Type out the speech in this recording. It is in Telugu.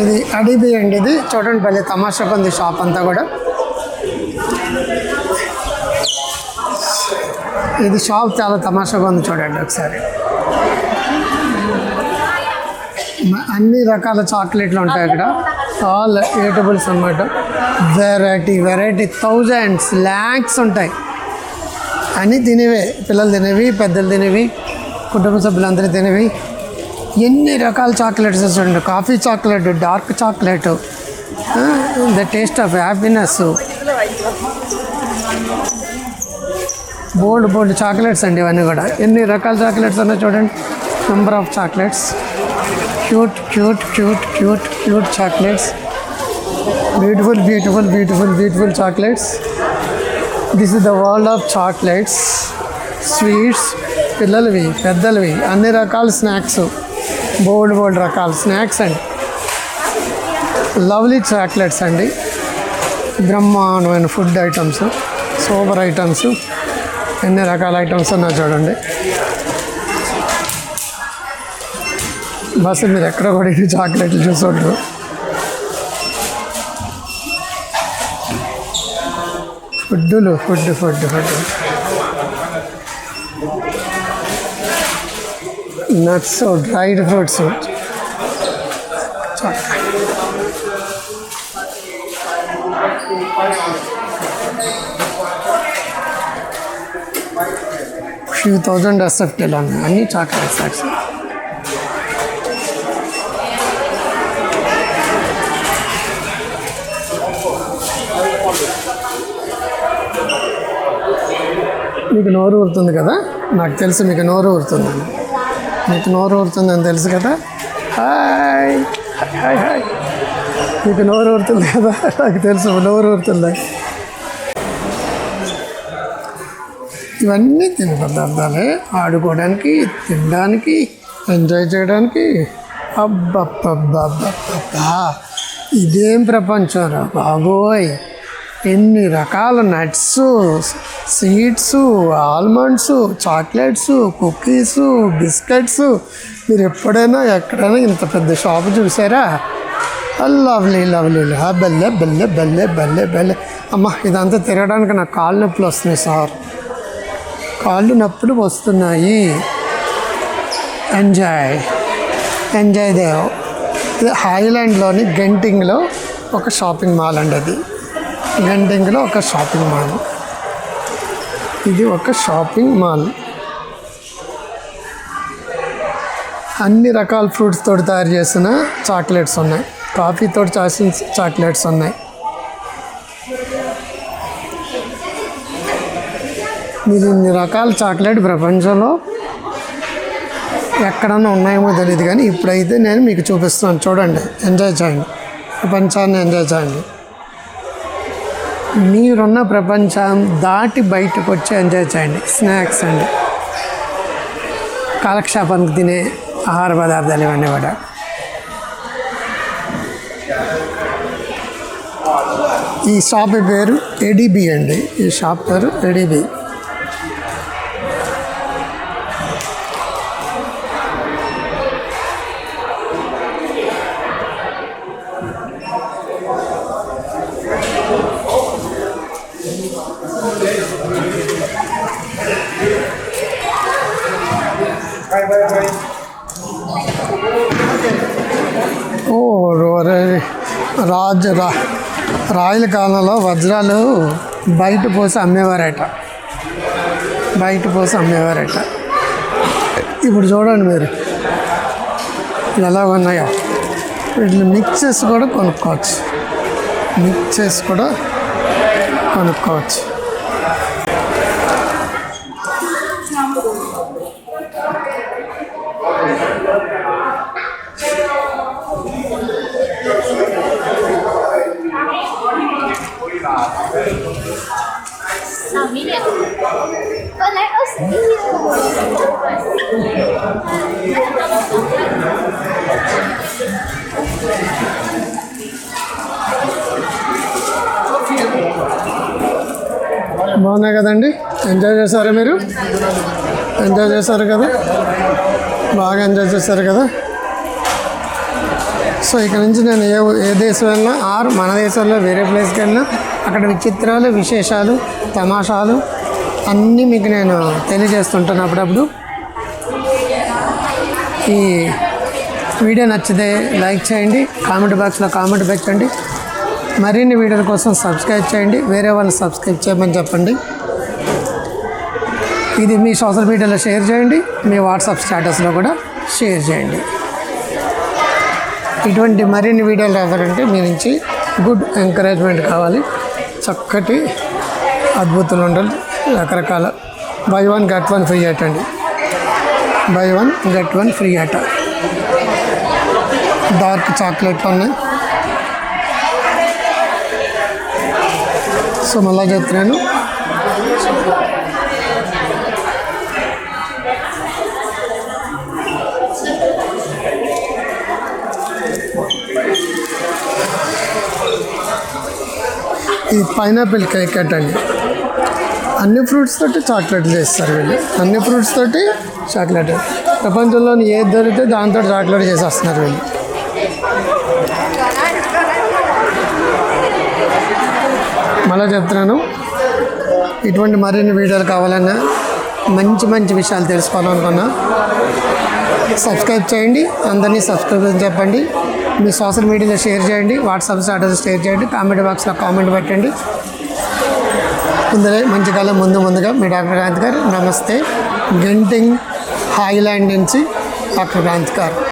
ఇది అడిబి అండి ఇది. చూడండి భలే తమాషాగా ఉంది షాప్ అంతా కూడా. ఇది షాప్ చాలా తమాషాగా ఉంది చూడండి ఒకసారి. అన్ని రకాల చాక్లెట్లు ఉంటాయి ఇక్కడ. ఆల్ ఏటబుల్స్ అన్నమాట. వెరైటీ వెరైటీ థౌజండ్స్ ల్యాక్స్ ఉంటాయి. అన్నీ తినేవే. పిల్లలు తినేవి పెద్దలు తినేవి కుటుంబ సభ్యులందరూ తినేవి. ఎన్ని రకాల చాక్లెట్స్ చూడండి. Coffee chocolate dark chocolate the taste of happiness. Bold bold chocolates అండి ఇవన్నీ కూడా. ఎన్ని రకాల చాక్లెట్స్ ఉన్నాయి చూడండి. Number of chocolates. Cute cute cute cute cute chocolates. Beautiful beautiful beautiful beautiful chocolates. This is the world of chocolates. Sweets పిల్లలవి పెద్దలవి అన్ని రకాల స్నాక్స్. బోల్డ్ బోల్డ్ రకాల స్నాక్స్ అండి. లవ్లీ చాక్లెట్స్ అండి. బ్రహ్మాండమైన ఫుడ్ ఐటమ్స్ సూపర్ ఐటమ్స్ ఎన్ని రకాల ఐటమ్స్ ఉన్నా చూడండి. బస్సు మీరు ఎక్కడ కూడా ఈ చాక్లెట్లు చూసుకుంటారు ఫుడ్లు food food food nuts dried fruits few thousand ఎస్ఎఫ్టీలు ఉన్నాయి అన్ని చాక్లెట్స్ యాక్చువల్ మీకు నోరు ఊరుతుంది కదా? నాకు తెలుసు మీకు నోరు ఊరుతుందని మీకు నోరు ఊరుతుందని తెలుసు కదా? హాయ్. Hi hi. మీకు నోరు ఊరుతుంది కదా? నాకు తెలుసు నోరు ఊరుతుంది? ఇవన్నీ తినే పదార్థాలే ఆడుకోవడానికి తినడానికి ఎంజాయ్ చేయడానికి. అబ్బబ్బబ్బబ్బబ్బా ఇదేం ప్రపంచం రా బాబోయ్. ఎన్ని రకాల nuts seeds almonds chocolates cookies biscuits. మీరు ఎప్పుడైనా ఎక్కడైనా ఇంత పెద్ద షాప్ చూసారా? లవ్లీ లవ్లీ ఆ బెల్లె బెల్లె బెల్లె బెల్లె బెల్లె. అమ్మ ఇదంతా తిరగడానికి నాకు కాళ్ళు నొప్పులు వస్తున్నాయి సార్. కాళ్ళు నొప్పులు వస్తున్నాయి. ఎంజాయ్. ఎంజాయ్ దేవ్. హాయిలాండ్లోని హైలాండ్లోని గెంటింగ్లో ఒక షాపింగ్ మాల్ అండి అది. గెంటింగ్లో ఒక షాపింగ్ మాల్. ఇది ఒక షాపింగ్ మాల్. అన్ని రకాల ఫ్రూట్స్ తోటి తయారు చేసిన చాక్లెట్స్ ఉన్నాయి. కాఫీ తోటి చేసిన చాక్లెట్స్ ఉన్నాయి. మీరు ఇన్ని రకాల చాక్లెట్ ప్రపంచంలో ఎక్కడన్నా ఉన్నాయేమో తెలియదు కానీ ఇప్పుడైతే నేను మీకు చూపిస్తున్నాను. చూడండి ఎంజాయ్ చేయండి. ప్రపంచాన్ని ఎంజాయ్ చేయండి. మీరున్న ప్రపంచం దాటి బయటకు వచ్చి ఎంజాయ్ చేయండి. స్నాక్స్ అండి. కాలక్షేపానికి తినే ఆహార పదార్థాలు ఇవన్నీ కూడా. ఈ షాప్ పేరు ఎడిబి అండి. ఈ షాప్ పేరు ఎడిబి ఓ రాజు రా రాయల కాలంలో వజ్రాలు బయట పోసి అమ్మేవారట. బయట పోసి అమ్మేవారట. ఇప్పుడు చూడండి మీరు ఎలా ఉన్నాయో. వీటిని మిక్స్ చేసి కూడా కొనుక్కోవచ్చు. మిక్స్ చేసి కూడా కొనుక్కోవచ్చు. బాగున్నాయి కదండి? ఎంజాయ్ చేశారు మీరు? ఎంజాయ్ చేశారు కదా? బాగా ఎంజాయ్ చేశారు కదా? సో ఇక్కడ నుంచి నేను ఏ ఏ దేశం వెళ్ళినా ఆర్ మన దేశంలో వేరే ప్లేస్కి వెళ్ళినా అక్కడ విచిత్రాలు విశేషాలు తమాషాలు అన్నీ మీకు నేను తెలియజేస్తుంటాను అప్పుడప్పుడు. ఈ వీడియో నచ్చితే లైక్ చేయండి కామెంట్ బాక్స్లో కామెంట్ పెట్టండి. మరిన్ని వీడియోల కోసం సబ్స్క్రైబ్ చేయండి వేరే వాళ్ళు సబ్స్క్రైబ్ చేయమని చెప్పండి. ఇది మీ సోషల్ మీడియాలో షేర్ చేయండి మీ వాట్సాప్ స్టేటస్లో కూడా షేర్ చేయండి. ఇటువంటి మరిన్ని వీడియోలు రావాలంటే మీ నుంచి గుడ్ ఎంకరేజ్మెంట్ కావాలి. చక్కటి అద్భుతాలు ఉండాలి. రకరకాల buy one get one free at అండి. Buy one get one free అట. డార్క్ చాక్లెట్ ఉన్నాయి. సో మళ్ళా చెప్తున్నాను. ఇది పైనాపిల్ కేక్ కట్ అండి. అన్ని ఫ్రూట్స్ తోటి చాక్లెట్లు చేస్తారు వీళ్ళు. అన్ని ఫ్రూట్స్ తోటి చాక్లెట్ ప్రపంచంలోని ఏది దొరికితే దాంతో చాక్లెట్ చేసేస్తున్నారు వీళ్ళు. మళ్ళీ చెప్తున్నాను. ఇటువంటి మరిన్ని వీడియోలు కావాలన్నా మంచి మంచి విషయాలు తెలుసుకోవాలనుకున్నా సబ్స్క్రైబ్ చేయండి. అందరినీ సబ్స్క్రైబ్ అని చెప్పండి. మీ సోషల్ మీడియాలో షేర్ చేయండి. వాట్సాప్ స్టేటస్ షేర్ చేయండి. కామెంట్ బాక్స్లో కామెంట్ పెట్టండి. ముందరే మంచి కాలం ముందు ముందుగా మీ డాక్టర్ కాంత్ గారు నమస్తే. గెంటింగ్ హాయిలాండ్ నుంచి డాక్టర్ కాంత్ గారు.